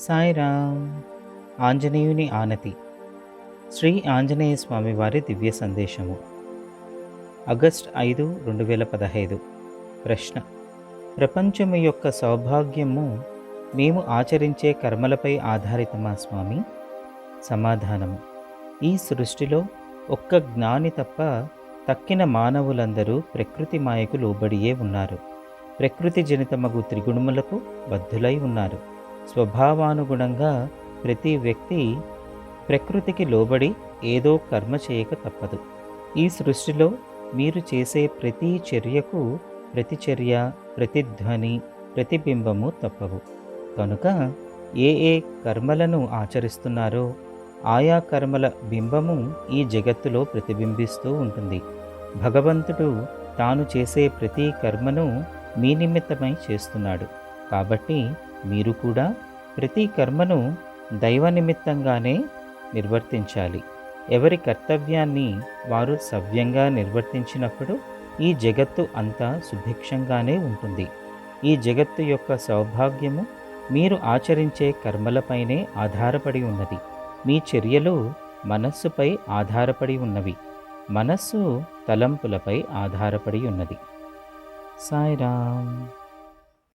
సాయిరామ్. ఆంజనేయుని ఆనతి. శ్రీ ఆంజనేయ స్వామి వారి దివ్య సందేశము. ఆగస్ట్ ఐదు రెండు వేల పదహైదు. ప్రశ్న. ప్రపంచము యొక్క సౌభాగ్యము మేము ఆచరించే కర్మలపై ఆధారితమా స్వామి? సమాధానము. ఈ సృష్టిలో ఒక్క జ్ఞాని తప్ప తక్కిన మానవులందరూ ప్రకృతి మాయకు లోబడియే ఉన్నారు. ప్రకృతి జనితమగు త్రిగుణములకు బద్ధులై ఉన్నారు. స్వభావానుగుణంగా ప్రతి వ్యక్తి ప్రకృతికి లోబడి ఏదో కర్మ చేయక తప్పదు. ఈ సృష్టిలో మీరు చేసే ప్రతి చర్యకు ప్రతిచర్య ప్రతిధ్వని ప్రతిబింబము తప్పవు. కనుక ఏ ఏ కర్మలను ఆచరిస్తున్నారో ఆయా కర్మల బింబము ఈ జగత్తులో ప్రతిబింబిస్తూ ఉంటుంది. భగవంతుడు తాను చేసే ప్రతి కర్మను మీ నిమిత్తమై చేస్తున్నాడు. కాబట్టి మీరు కూడా ప్రతి కర్మను దైవ నిమిత్తంగానే నిర్వర్తించాలి. ఎవరి కర్తవ్యాన్ని వారు సవ్యంగా నిర్వర్తించినప్పుడు ఈ జగత్తు అంతా సుభిక్షంగానే ఉంటుంది. ఈ జగత్తు యొక్క సౌభాగ్యము మీరు ఆచరించే కర్మలపైనే ఆధారపడి ఉన్నది. మీ చర్యలు మనస్సుపై ఆధారపడి ఉన్నవి. మనస్సు తలంపులపై ఆధారపడి ఉన్నది. సాయిరామ్.